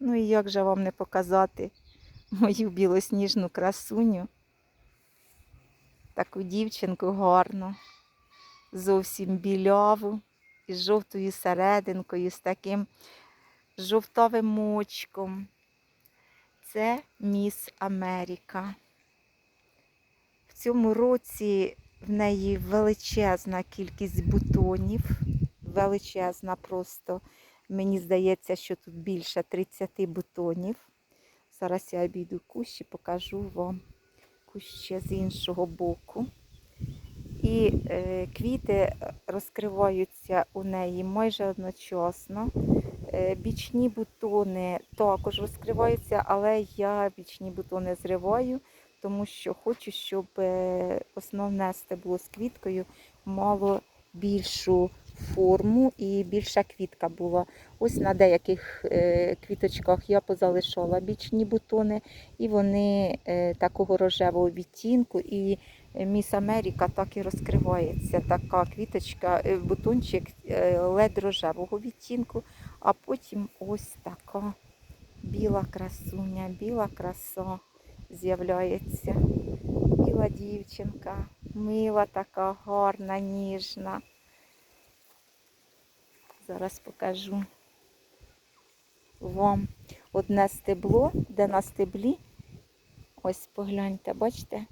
Ну і як же вам не показати мою білосніжну красуню? Таку дівчинку гарну, зовсім біляву, із жовтою серединкою, з таким жовтовим мочком. Це Міс Америка. В цьому році в неї величезна кількість бутонів, величезна просто. Мені здається, що тут більше 30 бутонів. Зараз я обійду кущ і покажу вам кущ ще з іншого боку. І е, квіти розкриваються у неї майже одночасно. Е, бічні бутони також розкриваються, але я бічні бутони зриваю, тому що хочу, щоб е, основне стебло з квіткою мало більшу форму і більша квітка була. Ось на деяких е, квіточках я позалишала бічні бутони, і вони е, такого рожевого відтінку. І Міс Америка так і розкривається. Така квіточка, е, бутончик лед рожевого відтінку, а потім ось така біла красуня, біла краса з'являється. Біла дівчинка, мила така, гарна, ніжна. Зараз покажу вам одне стебло, де на стеблі, ось погляньте, бачите,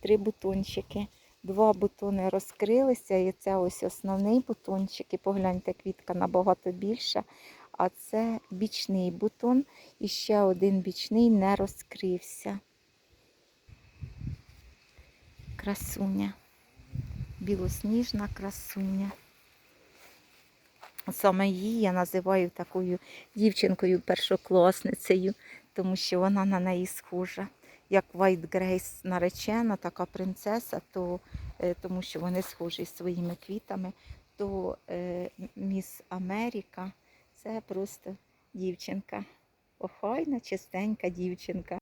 три бутончики. Два бутони розкрилися, і це ось основний бутончик. І погляньте, квітка набагато більша. А це бічний бутон, і ще один бічний не розкрився. Красуня, білосніжна красуня. Саме її я називаю такою дівчинкою-першокласницею, тому що вона на неї схожа. Як White Grace наречена, така принцеса, то, е, тому що вони схожі своїми квітами, то е, Міс Америка це просто дівчинка. Охайна, чистенька дівчинка.